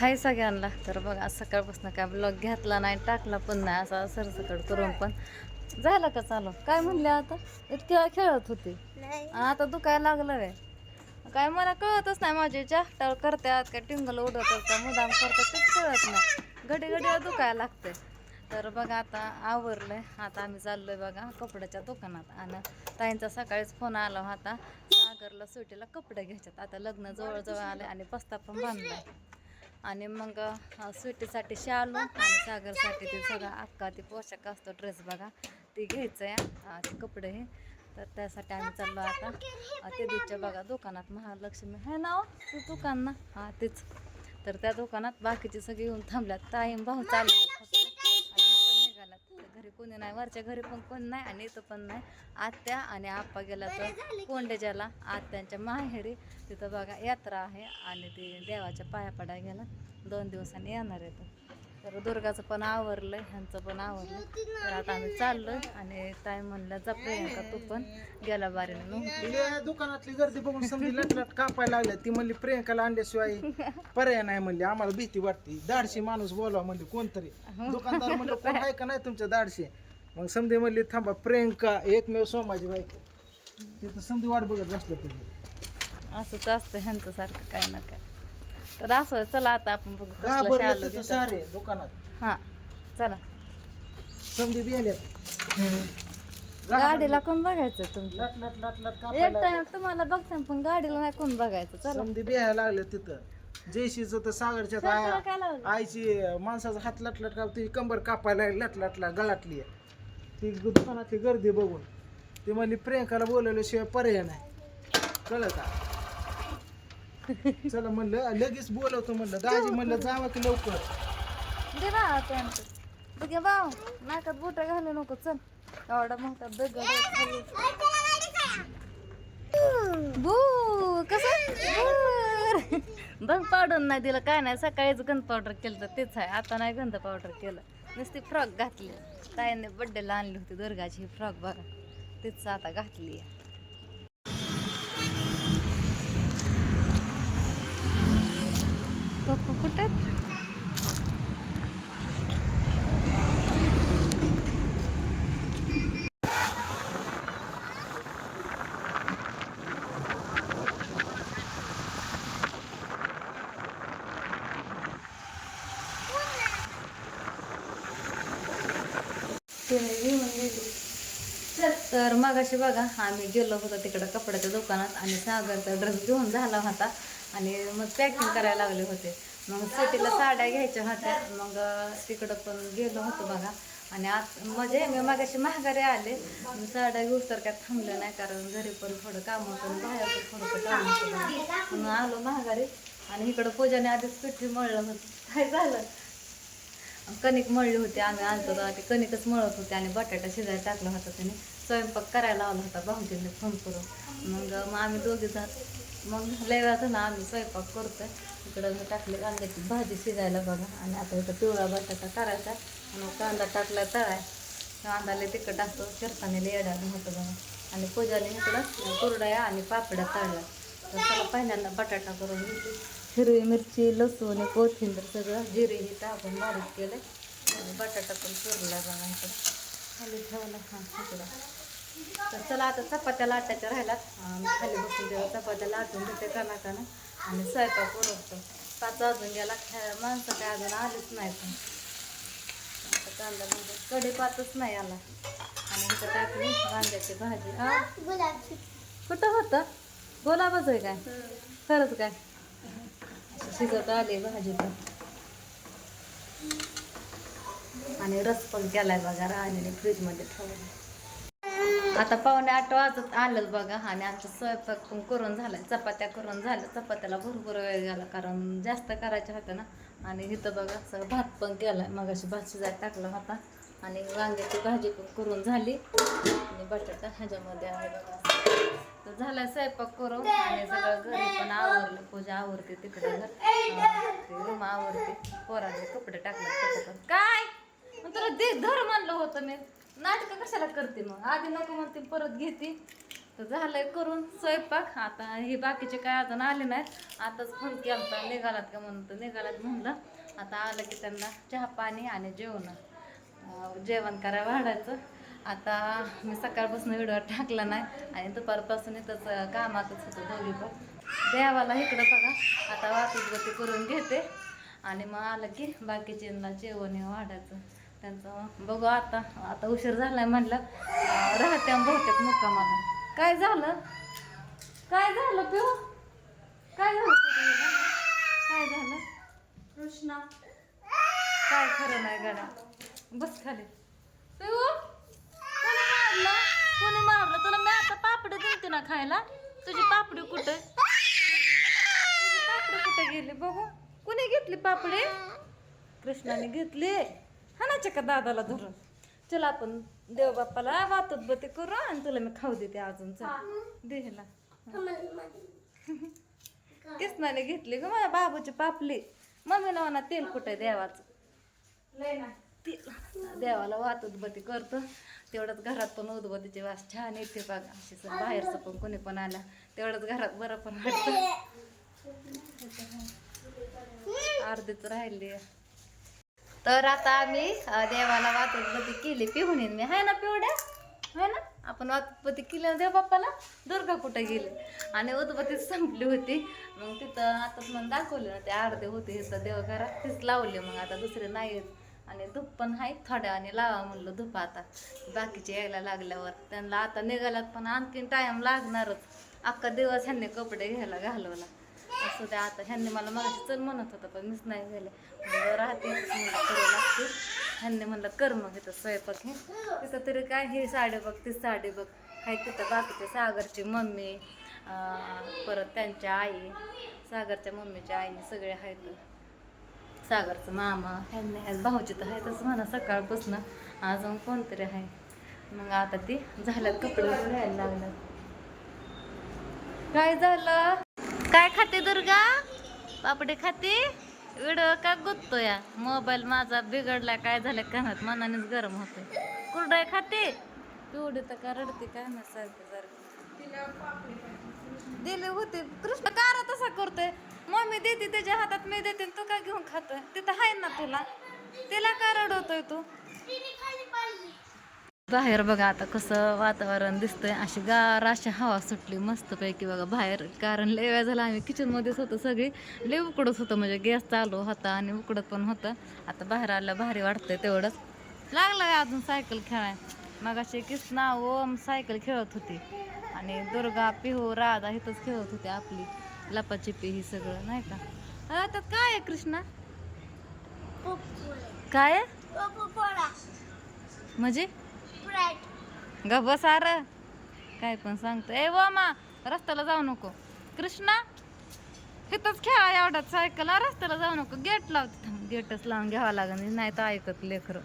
हाय सगळ्यांना. तर बघा आज सकाळपासून काय ब्लॉग घेतला नाही टाकला पण नाही असा सरसकट करून पण. झालं का चालू? काय म्हणले आता? इतके वेळा खेळत होते. आता दुखायला लागलं वे काय मला कळतच नाही माझे चाष्टाळ करतात काय टिंगल उडवतात का मुदाम करतात तेच कळत नाही. घडी घडी दुखायला लागते तर बघा आता आवरलंय. आता आम्ही चाललोय बघा कपड्याच्या दुकानात. आणि ताईंचा सकाळीच फोन आला होता सागरला सुटीला कपडे घ्यायच्यात. आता लग्न जवळजवळ आले आणि पस्ता पण बांधलाय. आणि मग स्वीटीसाठी शालू आणि सागरसाठी ते सगळं अक्का ते पोशाख असतो ड्रेस बघा. ते घ्यायचं आहे ते कपडे. हे तर त्यासाठी आम्ही चाललो आता. ते दिवच्या बघा दुकानात महालक्ष्मी. आहे ना ते दुकान ना? हां तेच. तर त्या दुकानात बाकीचे सगळे येऊन थांबल्यात. ताईम भाऊ चालले फक्त आणि मी पण निघालात तर घरी कोणी नाही वरच्या घरी पण कोणी नाही आणि इथं पण नाही. आत्या आणि आप्पा गेला तर कोंडेजाला आत्यांच्या माहेरी तिथं बघा यात्रा आहे आणि ती देवाच्या पाया पडाय गेला. दोन दिवसांनी येणार आहे तो. तर दुर्गाचं पण आवरलंय ह्यांचं पण आवरलं तर आता आम्ही चाललोय आणि ताई म्हणलं जा प्रियंका तू पण. गेला बारीने नव्हती दुकानातली गर्दी बघून समजी लटलट कापायला लागल्या. ती म्हणली प्रियंकाला आणल्याशिवाय पर्याय नाही म्हणली. आम्हाला भीती वाटते. दाडशी माणूस बोलवा म्हणली कोणतरी. दुकानदार म्हणलं कोण आहे का नाही तुमच्या दाडशी? मग समधी म्हणली थांबा प्रियंका एकमेव सोमाजी बायको. तिथं समधी वाट बघत बसलं तुम्ही असंच असतं ह्यांचं सारखं काय ना काय तर असं चला आता आपण बघू कसलं शालू. सारे दुकानात. हा चला. समधी गाडीला कोण बघायचं तुमचं? लट लट लट लट एक कापायला टाइम तुम्हाला बघता पण गाडीला नाही कोण बघायचं. चला. समधी बिहायला लागले तिथं. जयशीच तर सागरच्या काय लावलं? आईची माणसाचा हात लटलट का ती कंबर कापायला लटलटला गळाटली ती दुकानातली गर्दी बघून. ती म्हणली प्रियंकाला बोलवल्याशिवाय पर्याय नाही. कळलं का? चला म्हणलं लगेच बोलवतो म्हणलं. दाजी म्हणलं जावा की लवकर. दे ना त्यांचं बघे भाऊ नाकात बुटा घालू नको चल. एवढा मोठा दगड आहे बू कसं? बघ पावडर नाही दिलं काय नाही. सकाळीच गंध पावडर केलं तर तेच आहे. आता नाही गंध पावडर केलं. नुसती फ्रॉक घातली. ताईने बड्डेला आणली होती दुर्गाची ही फ्रॉक बघा. तीच आता घातली आहे. पप्पा कुठे म्हणजे तर मग अशी बघा आम्ही गेलो होतो तिकडं कपड्याच्या दुकानात आणि सागरचा ड्रेस घेऊन झाला होता. आणि मग पॅकिंग करायला लागले होते. मग सिटीला साड्या घ्यायच्या होत्या. मग तिकडं पण गेलो होतो बघा. आणि आत म्हणजे मी मागाशी महागारी आले. साड्या घेऊ तर काय थांबलं नाही कारण घरी पण थोडं काम होतं बाहेर पण थोडं काम होतं. आलो महागारी आणि इकडं पूजाने आधीच पिठी मळलं होतं. काय झालं? कणिक मळली होती. आम्ही आणतो ते कणिकच मळत होते. आणि बटाटा शिजायला टाकला होता त्याने. स्वयंपाक करायला लावला होता भाऊजींनी फोन करून. मग मग आम्ही दोघे जात मग लय वेळा ना आम्ही स्वयंपाक करतो इकडं मी टाकले कांद्याची भाजी शिजायला बघा. आणि आता इथं पिवळा बटाटा करायचा. आणि कांदा टाकला तळाय कांदाले तिखट असतो. चिरताने येडायला होतं बघा. आणि पूजाने इकडं कुरड्या आणि पापड्या तळल्या. तर त्याला पहिल्यांदा बटाटा करून हिरवी मिरची लसूण कोथिंबीर सगळं जिरे हे टाकून बारीक केलं आणि बटाटा पण चुरला बघा इकडं. खाली ठेवला हां इकडं. तर चला आता चपात्या लाटायच्या राहिल्यात. अं, खाली बसून देऊ चपात्या लाटून देते काना काना आणि स्वयंपाक उरवतो पाच वाजून गेला खे- माणसं काय अजून आलीच नाही पण कांदा म्हणजे कडे पातच नाही आला. आणि इथं टाकली वांग्याची भाजी हा कुठं होतं? गुलाबच आहे काय? खरंच काय? शिजत आली भाजी पण. आणि रस पण केलाय बघा राहिलेली फ्रीजमध्ये ठेवून. आता पावणे आठ वाजत आलं बघा आणि आमचं स्वयंपाक पण करून झालाय चपात्या करून झाल्या. चपात्याला भरपूर वेळ गेला कारण जास्त करायच्या होत्या ना. आणि इथं बघा सगळं भात पण केला मग अशी भात शिजायला टाकला होता. आणि वांग्याची भाजी पण करून झाली. आणि बटाटा ह्याच्यामध्ये आहे बघा. तर झालाय स्वयंपाक करून. आणि सगळं घरी पण आवरलं. पूजा आवडते तिकडे. घर रूम आवडते पोराचे कपडे टाकले. काय? मग तुला दे धर म्हणलं होतं मी. नाटकं कशाला करते मग? आधी नको म्हणते परत घेते. तर झालंय करून स्वयंपाक. आता हे बाकीचे काय अजून आले नाहीत. आताच फोन केला निघालात का म्हणून तर निघालात म्हणलं. आता आलं की त्यांना चहा पाणी आणि जेवण. जेवण करा वाढायचं. आता मी सकाळपासून व्हिडिओ टाकला नाही आणि दुपारपासून इथंच कामातच होतं दोघी पण. देवाला इकडं बघा. आता वाहतूक गती करून घेते. आणि मग आलं की बाकीच्यांना जेवण वाढायचं. त्यांचं. बघू आता आता उशीर झालाय म्हणलं. राहत्या बहुतेक मुक्कामाला. काय झालं? काय झालं पिऊ? काय झालं? काय झालं? कृष्णा. काय खरं नाही गड्या. बस खाली. पिऊ? कोणी मारलं? कोणी मारलं? तुला मी आता पापडी दिलते ना खायला? तुझी पापडी कुठे? तुझी पापडी कुठे गेली? बघू. कुणी घेतली पापडी? कृष्णाने घेतली. हा ना चका दादाला धरून. चला आपण देव बाप्पाला वातत बते करू आणि तुला मी खाऊ देते अजून. चल. देहला कृष्णाने घेतली ग माझ्या बाबूची पापली. मम्मीला म्हणा तेल कुठे देवाचं? तेल देवाला वातत बती करतो. तेवढंच घरात पण उदबत्तीची वास छान येते बघा. अशी सर बाहेरचं पण कोणी पण आला तेवढंच घरात बरं पण वाटतं. अर्धीच राहिली तर आता आम्ही देवाला वातपती केली पिहुणीन मी. हाय ना पिवड्या? हाय ना? आपण वातपती केली ना देव बाप्पाला? दुर्गा कुठं गेली? आणि उत्पत्ती संपली होती. मग तिथं आताच मग दाखवले ना ते अर्धे होते इथं देवघरात तीच लावले. मग आता दुसरे नाहीत आणि धूप पण आहे थोड्या आणि लावा म्हणलं धूप आता. बाकीचे यायला लागल्यावर. त्यांना आता निघाल्यात पण आणखीन टाइम लागणारच. अख्खा दिवस ह्यांनी कपडे घ्यायला घालवला. असू द्या आता. ह्यांनी मला मग चल म्हणत होतं पण मीच नाही झाले. म्हणलं राहते. म्हणलं लागते. ह्यांनी म्हणलं कर मग इथं स्वयंपाक हे. तिथं तरी काय ही साडी बघ ती साडी बघ. काय तिथं बाकीचे सागरची मम्मी परत त्यांच्या आई सागरच्या मम्मीच्या आई सगळे आहेत सागरचं मामा ह्यांनी ह्याच भाऊची तर आहेतच म्हणा सकाळपासून. अजून कोणतरी आहे मग आता ती झाल्यात कपडे घ्यायला लागलं काय झालं? काय खाते दुर्गा? पापडे खाते? व्हिडिओ का गुततो या मोबाईल माझा बिघडला काय झालं कानात मनानेच गरम होतोय. कुरडाय खाते? एवढी तर का रडते काय ना सारखं सारखी. दिले होते. कृष्ण कार तसा करतोय? मम्मी देते त्याच्या हातात मी देते तू का घेऊन खातोय? तिथं आहे ना तुला. तिला का रडवतोय तू? बाहेर बघा आता कसं वातावरण दिसतंय. अशी गार अशी हवा सुटली मस्तपैकी बघा बाहेर. कारण लय वेळ झाला आम्ही किचनमध्येच होतो सगळी. लय उकडत होतं म्हणजे गॅस चालू होता आणि उकडत पण होतं. आता बाहेर आलं भारी वाटतंय तेवढंच. लागलं अजून सायकल खेळाय. मग अशी किसना ओम सायकल खेळत होती. आणि दुर्गा पिहू राधा इथंच खेळत होती आपली. लपाचिपी ही सगळं नाही का? त्यात काय आहे कृष्णा? काय? म्हणजे? ग बसार काय पण सांगतो ए मा रस्त्याला जाऊ नको. कृष्णा तिथंच खेळा एवढा सायकल. रस्त्याला जाऊ नको. गेट लावते गेटच लावून घ्यावा लागेल. नाही तर ऐकत लेकरं.